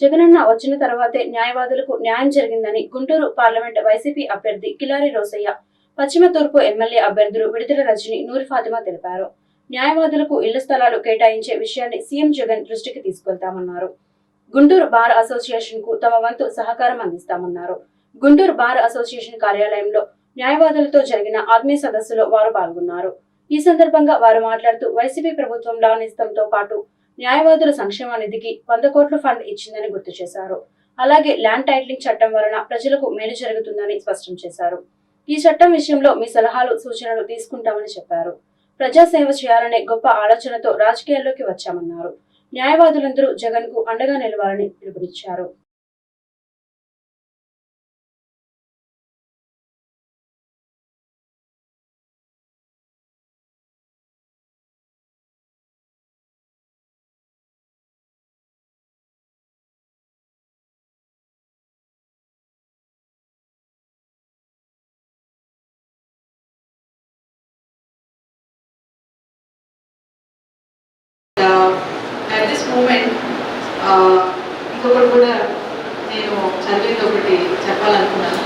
జగనన్న వచ్చిన తర్వాతే న్యాయవాదులకు న్యాయం జరిగిందని గుంటూరు పార్లమెంట్ వైసీపీ అభ్యర్థి కిలారి రోసయ్య పశ్చిమ తూర్పు ఎమ్మెల్యే అభ్యర్థులు విడుదల రజని నూరి ఫాతిమా తెలిపారు. న్యాయవాదులకు ఇళ్ళ స్థలాలు కేటాయించే విషయాన్ని సీఎం జగన్ దృష్టికి తీసుకెళ్తామన్నారు. గుంటూరు బార్ అసోసియేషన్కు తమ వంతు సహకారం అందిస్తామన్నారు. గుంటూరు బార్ అసోసియేషన్ కార్యాలయంలో న్యాయవాదులతో జరిగిన ఆత్మీయ సదస్సులో వారు పాల్గొన్నారు. ఈ సందర్భంగా వారు మాట్లాడుతూ వైసీపీ ప్రభుత్వం లానిస్తంతో పాటు న్యాయవాదుల సంక్షేమ నిధికి వంద కోట్ల ఫండ్ ఇచ్చిందని గుర్తు చేశారు. అలాగే ల్యాండ్ టైటిలింగ్ చట్టం వలన ప్రజలకు మేలు జరుగుతుందని స్పష్టం చేశారు. ఈ చట్టం విషయంలో మీ సలహాలు సూచనలు తీసుకుంటామని చెప్పారు. ప్రజాసేవ చేయాలనే గొప్ప ఆలోచనతో రాజకీయాల్లోకి వచ్చామన్నారు. న్యాయవాదులందరూ జగన్కు అండగా నిలవాలని పిలుపునిచ్చారు. అట్ దిస్ మూమెంట్ uh, ఇంకొకటి కూడా నేను చదివింది ఒకటి చెప్పాలనుకున్నాను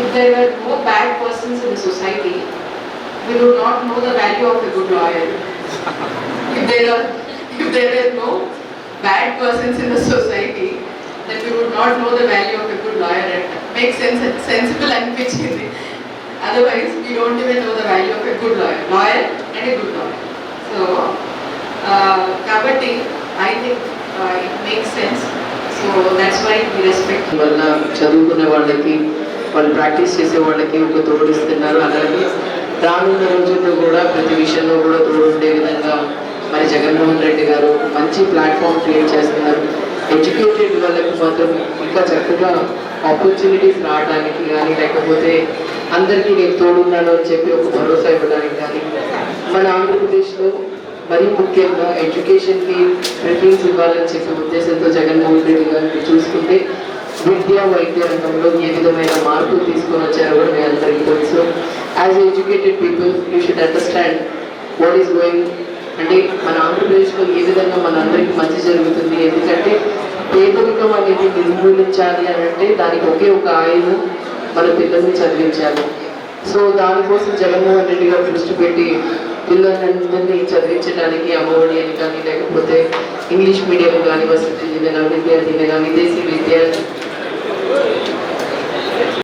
if there are no bad persons in the society we do not know the value of a good lawyer. if there are if there are no bad persons in the society, then we would not know the value of a good lawyer. It makes sense sensible అనిపించింది otherwise we don't even know the value of a good lawyer lawyer and a good lawyer so uh, కాబట్టి I think it it sense so so why we respect వల్ల చదువుకునే వాళ్ళకి వాళ్ళు practice చేసే వాళ్ళకి ఒక తోడిస్తున్నారు అలాగే రానున్న రోజుల్లో కూడా ప్రతి విషయంలో కూడా తోడుండే విధంగా మరి జగన్మోహన్ రెడ్డి గారు మంచి ప్లాట్ఫామ్ క్రియేట్ చేస్తున్నారు. ఎడ్యుకేటెడ్ వాళ్ళకి మాత్రం ఇంకా చక్కగా ఆపర్చునిటీస్ రావడానికి కానీ లేకపోతే అందరికీ నేను తోడున్నాను అని చెప్పి ఒక భరోసా ఇవ్వడానికి కానీ మన ఆంధ్రప్రదేశ్లో మరీ ముఖ్యంగా ఎడ్యుకేషన్కి ప్రిఫరెన్స్ ఇవ్వాలని చెప్పే ఉద్దేశంతో జగన్మోహన్ రెడ్డి గారిని చూసుకుంటే విద్యా వైద్య రంగంలో ఏ విధమైన మార్పులు తీసుకొని వచ్చారో కూడా మీ అందరికీ తెలుసు. As educated people you should understand what is going అంటే మన ఆంధ్రప్రదేశ్లో ఏ విధంగా మన అందరికీ మంచి జరుగుతుంది. ఎందుకంటే పేదరికం అనేది నిర్మూలించాలి అని అంటే దానికి ఒకే ఒక ఆయుధం మన పిల్లల్ని చదివించాలి. సో దానికోసం జగన్మోహన్ రెడ్డి గారు దృష్టి పెట్టి పిల్లలందరినీ చదివించడానికి అమ్మఒడి అని కానీ లేకపోతే ఇంగ్లీష్ మీడియం కానీ వసతి దీవెన విద్యా దీవెన విదేశీ విద్య